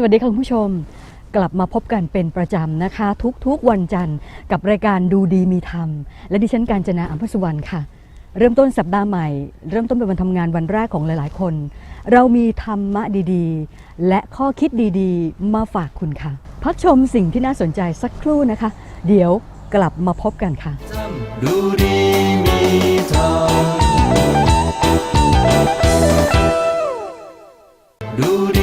สวัสดีค่ะคุณผู้ชม กลับมาพบกันเป็นประจำนะคะ ทุกๆวันจันทร์กับรายการดูดีมีธรรม และดิฉันการจนาอัมพสุวรรณค่ะ เริ่มต้นสัปดาห์ใหม่ เริ่มต้นเป็นวันทำงานวันแรกของหลายๆ คน เรามีธรรมะดีๆ และข้อคิดดีๆ มาฝากคุณค่ะ พักชมสิ่งที่น่าสนใจสักครู่นะคะ เดี๋ยวกลับมาพบกันค่ะ ดูดีมีธรรมดูด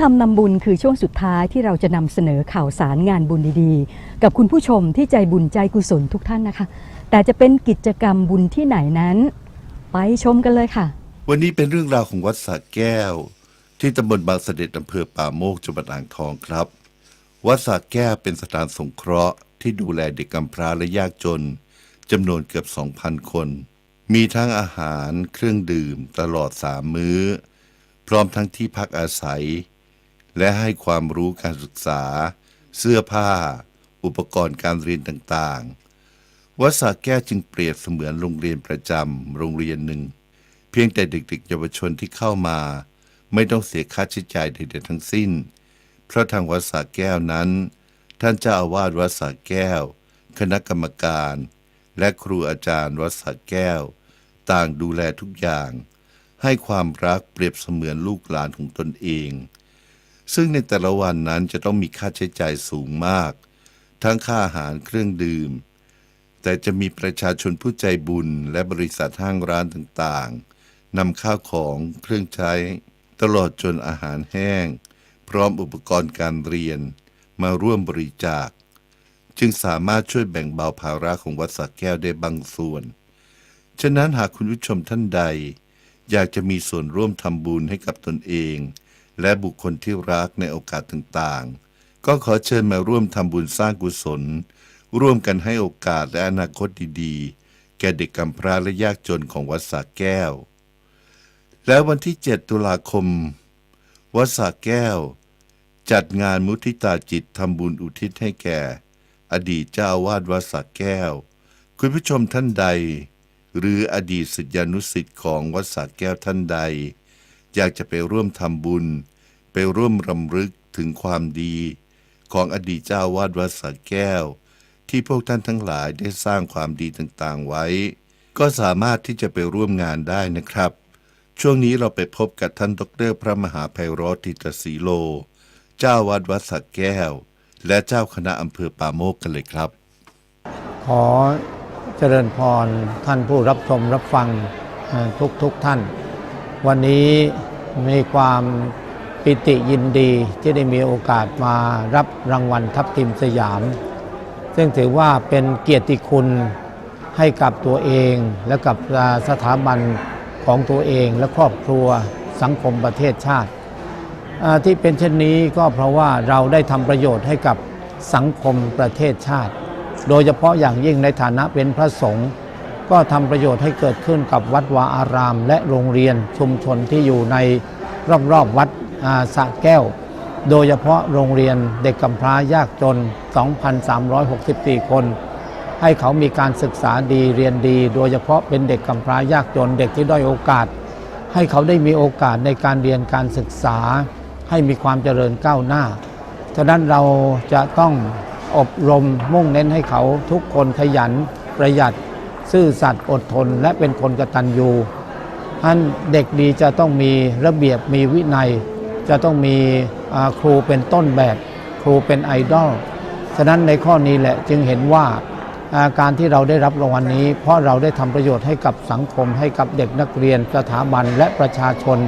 ทำนำบุญคือช่วงสุดท้ายที่เราจะนำเสนอข่าวสารงานบุญดีๆ กับคุณผู้ชมที่ใจบุญใจกุศลทุกท่านนะคะ แต่จะเป็นกิจกรรมบุญที่ไหนนั้น ไปชมกันเลยค่ะ วันนี้เป็นเรื่องราวของวัดสระแก้ว ที่ตำบลบางเสด็จอำเภอป่าโมกจังหวัดอ่างทองครับ วัดสระแก้วเป็นสถานสงเคราะห์ที่ดูแลเด็กกำพร้าและยากจนจำนวนเกือบ 2,000 คน มีทั้งอาหารเครื่องดื่มตลอดสามมื้อ พร้อมทั้งที่พักอาศัย และให้ความรู้การศึกษา เสื้อผ้า อุปกรณ์การเรียนต่างๆ วัดสระแก้วจึงเปรียบเสมือนโรงเรียนประจำโรงเรียนหนึ่ง เพียงแต่เด็กๆเยาวชนที่เข้ามา ไม่ต้องเสียค่าใช้จ่ายใดๆทั้งสิ้น เพราะทางวัดสระแก้วนั้น ท่านเจ้าอาวาสวัดสระแก้ว คณะกรรมการ และครูอาจารย์วัดสระแก้ว ต่างดูแลทุกอย่าง ให้ความรักเปรียบเสมือนลูกหลานของตนเอง ซึ่งในแต่ละวันนั้นจะต้องมีค่าใช้จ่ายสูงมาก ทั้งค่าอาหารเครื่องดื่ม แต่จะมีประชาชนผู้ใจบุญและบริษัทห้างร้านต่างๆนำข้าวของเครื่องใช้ ตลอดจนอาหารแห้ง พร้อมอุปกรณ์การเรียน มาร่วมบริจาค จึงสามารถช่วยแบ่งเบาภาระของวัดสระแก้วได้บางส่วน ฉะนั้นหากคุณผู้ชมท่านใด อยากจะมีส่วนร่วมทำบุญให้กับตนเอง และบุคคลที่รักในโอกาสต่างๆ ก็ขอเชิญมาร่วมทำบุญสร้างกุศล ร่วมกันให้โอกาสและอนาคตดีๆ แก่เด็กกำพร้าและยากจนของวัดสระแก้ว แล้ววันที่ 7 ตุลาคม วัดสระแก้ว จัดงานมุทิตาจิตทำบุญอุทิศให้แก่ อดีตเจ้าวาสวัดสระแก้ว คุณผู้ชมท่านใด หรืออดีตศิษยานุศิษย์ของวัดสระแก้วท่านใด อยากจะไปร่วมทำบุญ ไปร่วมรำลึกถึงความดี ของอดีตเจ้าวาสวัดสระแก้ว ที่พวกท่านทั้งหลายได้สร้างความดีต่างๆไว้ ก็สามารถที่จะไปร่วมงานได้นะครับ ช่วงนี้เราไปพบกับท่านดรพระมหาไพโรติตศีโล เจ้าวัดวัดสระแก้ว และเจ้าคณะอำเภอป่าโมกกันเลยครับ ขอเจริญพรท่านผู้รับชมรับฟังทุกทุกๆท่าน วันนี้มีความ ปิติยินดีที่ได้มีโอกาสมารับรางวัลทัพทิมสยาม ซึ่งถือว่าเป็นเกียรติคุณให้กับตัวเองและกับสถาบันของตัวเองและครอบครัวสังคมประเทศชาติ ที่เป็นเช่นนี้ก็เพราะว่าเราได้ทำประโยชน์ให้กับสังคมประเทศชาติ โดยเฉพาะอย่างยิ่งในฐานะเป็นพระสงฆ์ก็ทำประโยชน์ให้เกิดขึ้นกับวัดวาอาราม และโรงเรียนชุมชนที่อยู่ในรอบๆวัด สระแก้ว โดยเฉพาะโรงเรียนเด็กกำพร้ายากจน 2,364 คน ให้เขามีการศึกษาดีเรียนดี โดยเฉพาะเป็นเด็กกำพร้ายากจน เด็กที่ด้อยโอกาส ให้เขาได้มีโอกาสในการเรียนการศึกษา ให้มีความเจริญก้าวหน้า ฉะนั้นเราจะต้องอบรมมุ่งเน้นให้เขาทุกคนขยันประหยัดซื่อสัตย์อดทนและเป็นคนกตัญญูท่านเด็กดีจะต้องมีระเบียบมีวินัย จะต้องมีครูเป็นต้นแบบครูเป็นไอดอลฉะนั้นในข้อนี้แหละจึงเห็นว่าการที่เราได้รับรางวัลนี้ เพราะเราได้ทำประโยชน์ให้กับสังคม ให้กับเด็กนักเรียนสถาบันและประชาชน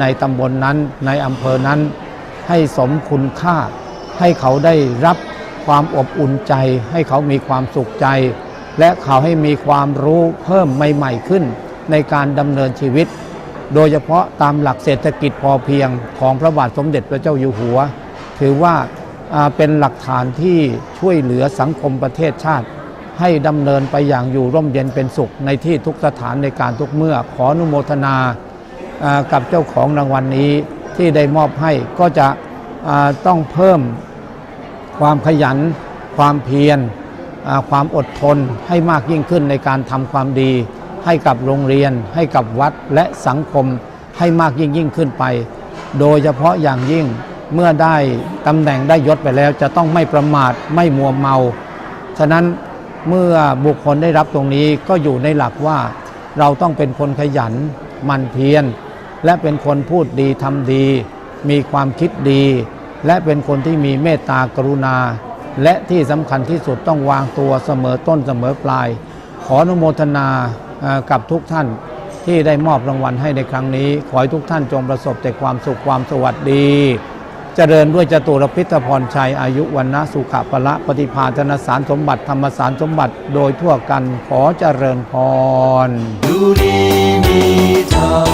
ในตำบลนนั้นในอำเภอนั้น ให้สมคุณค่า ให้เขาได้รับความอบอุ่นใจ ให้เขามีความสุขใจ และเขาให้มีความรู้เพิ่มใหม่ ๆขึ้น ในการดำเนินชีวิต โดยเฉพาะตามหลักเศรษฐกิจพอเพียงของพระบาทสมเด็จพระเจ้าอยู่หัว ถือว่าเป็นหลักฐานที่ช่วยเหลือสังคมประเทศชาติ ให้ดำเนินไปอย่างอยู่ร่มเย็นเป็นสุข ในที่ทุกสถานในการทุกเมื่อขออนุโมทนากับเจ้าของรางวัลนนี้ที่ได้มอบให้ก็จะต้องเพิ่มความขยัน ความเพียรความอดทนให้มากยิ่งขึ้นในการทำความดี ให้กับโรงเรียน ให้กับวัดและสังคมให้มากยิ่งยิ่งขึ้นไป โดยเฉพาะอย่างยิ่งเมื่อได้ตำแหน่งได้ยศไปแล้ว จะต้องไม่ประมาทไม่มัวเมา ฉะนั้นเมื่อบุคคลได้รับตรงนี้ก็อยู่ในหลักว่า เราต้องเป็นคนขยันมันเพียรและเป็นคนพูดดีทำดี มีความคิดดี และเป็นคนที่มีเมตตากรุณา และที่สำคัญที่สุดต้องวางตัวเสมอต้นเสมอปลาย ขออนุโมทนา กับทุกท่านที่ได้มอบรางวัลให้ในครั้งนี้ ขอให้ทุกท่านจงประสบแต่ความสุขความสวัสดี เจริญด้วยจตุรพิธพรชัยอายุวันนะสุขะพละปฏิภาธนสารสมบัติธรรมสารสมบัติโดยทั่วกันขอเจริญพรดูดีมีทอง